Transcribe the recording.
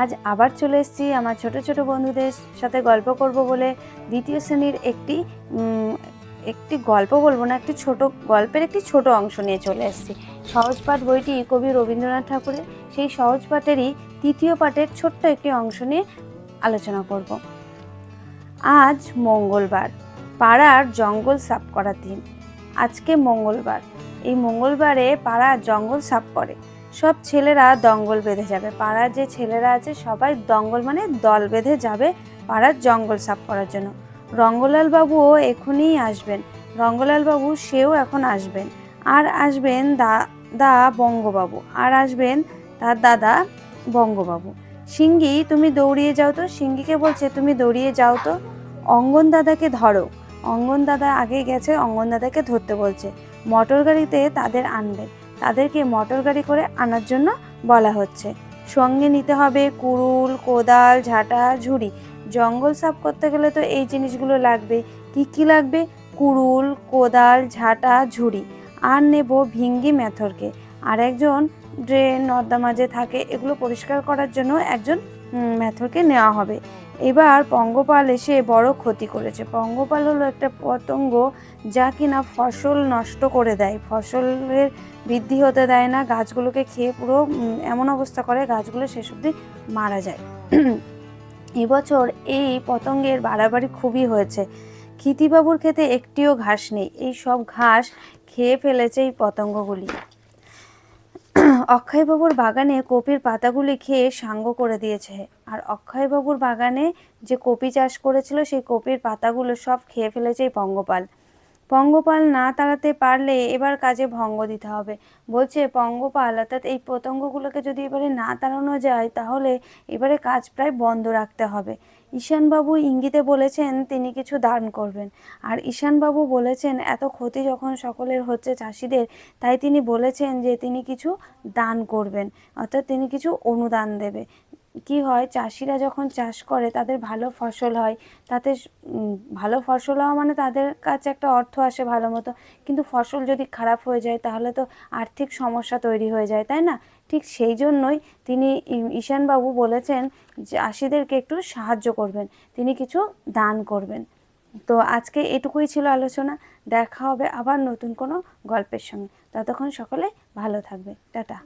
আজ আবার চলে এসেছি আমার ছোট ছোট বন্ধুদের সাথে গল্প করব বলে দ্বিতীয় শ্রেণির একটি একটি গল্প বলব না, একটি ছোট গল্পের একটি ছোট অংশ নিয়ে চলে এসেছি। সহজপাঠ বইটি কবি রবীন্দ্রনাথ ঠাকুরের। সেই সহজ পাঠেরই তৃতীয় পাঠের ছোট্ট একটি অংশ নিয়ে আলোচনা করব। আজ মঙ্গলবার, পাড়ার জঙ্গল সাফ করার দিন। আজকে মঙ্গলবার। এই মঙ্গলবারে পাড়ার জঙ্গল সাফ করে। সব ছেলেরা দঙ্গল বেঁধে যাবে। পাড়ার যে ছেলেরা আছে, সবাই দঙ্গল মানে দল বেঁধে যাবে পাড়ার জঙ্গল সাফ করার জন্য। রঙ্গলাল বাবুও এখনই আসবেন। রঙ্গলাল বাবু, সেও এখন আসবেন। আর আসবেন দাদা বঙ্গবাবু। আর আসবেন তার দাদা বঙ্গবাবু। সিঙ্গি, তুমি দৌড়িয়ে যাও তো। সিঙ্গিকে বলছে, তুমি দৌড়িয়ে যাও তো। অঙ্গন দাদাকে ধরো। অঙ্গন দাদা আগে গেছে, অঙ্গন দাদাকে ধরতে বলছে। মোটর গাড়িতে তাদের আনবে। তাদেরকে মোটর গাড়ি করে আনার জন্য বলা হচ্ছে। সঙ্গে নিতে হবে কুড়ুল, কোদাল, ঝাঁটা, ঝুড়ি। জঙ্গল সাফ করতে গেলে তো এই জিনিসগুলো লাগবে। কি কি লাগবে? কুড়ুল, কোদাল, ঝাঁটা, ঝুড়ি। আর নেব ভিঙ্গি মেথরকে। আর একজন ড্রেন নর্দমা যে থাকে, এগুলো পরিষ্কার করার জন্য একজন মেথরকে নেওয়া হবে। এবার পঙ্গপাল এসে বড় ক্ষতি করেছে। পঙ্গপাল হলো একটা পতঙ্গ যা কিনা ফসল নষ্ট করে দেয়। ফসলের বৃদ্ধি হতে দেয় না, গাছগুলোকে খেয়ে পুরো এমন অবস্থা করে গাছগুলো শেষ অবধি মারা যায়। এবছর এই পতঙ্গের বাড়াবাড়ি খুবই হয়েছে। ক্ষিতিবাবুর খেতে একটিও ঘাস নেই। এই সব ঘাস খেয়ে ফেলেছে এই পতঙ্গগুলি। অক্ষয়বাবুর বাগানে কপির পাতাগুলি খেয়ে সাঙ্গ করে দিয়েছে। আর অক্ষয়বাবুর বাগানে যে কপি চাষ করেছিল, সেই কপির পাতাগুলো সব খেয়ে ফেলেছে এই পঙ্গপাল। পঙ্গপাল না তাড়াতে পারলে এবার কাজে ভঙ্গ দিতে হবে। বলছে, পঙ্গপাল, অর্থাৎ এই পতঙ্গগুলোকে যদি এবারে না তাড়ানো যায়, তাহলে এবারে কাজ প্রায় বন্ধ রাখতে হবে। ঈশানবাবু ইঙ্গিতে বলেছেন, তিনি কিছু দান করবেন। আর ঈশানবাবু বলেছেন, এত ক্ষতি যখন সকলের হচ্ছে চাষিদের, তাই তিনি বলেছেন যে তিনি কিছু দান করবেন, অর্থাৎ তিনি কিছু অনুদান দেবে। কি হয়, চাষিরা যখন চাষ করে তাদের ভালো ফসল হয়, তাতে ভালো ফসল হওয়া মানে তাদের কাছে একটা অর্থ আসে ভালো মতো। কিন্তু ফসল যদি খারাপ হয়ে যায় তাহলে তো আর্থিক সমস্যা তৈরি হয়ে যায়, তাই না? ঠিক সেই জন্যই তিনি ঈশানবাবু বলেছেন, চাষিদেরকে একটু সাহায্য করবেন, তিনি কিছু দান করবেন। তো আজকে এটুকুই ছিল আলোচনা, দেখা হবে আবার নতুন কোনো গল্পের সঙ্গে। ততক্ষণ সকলে ভালো থাকবে। টাটা।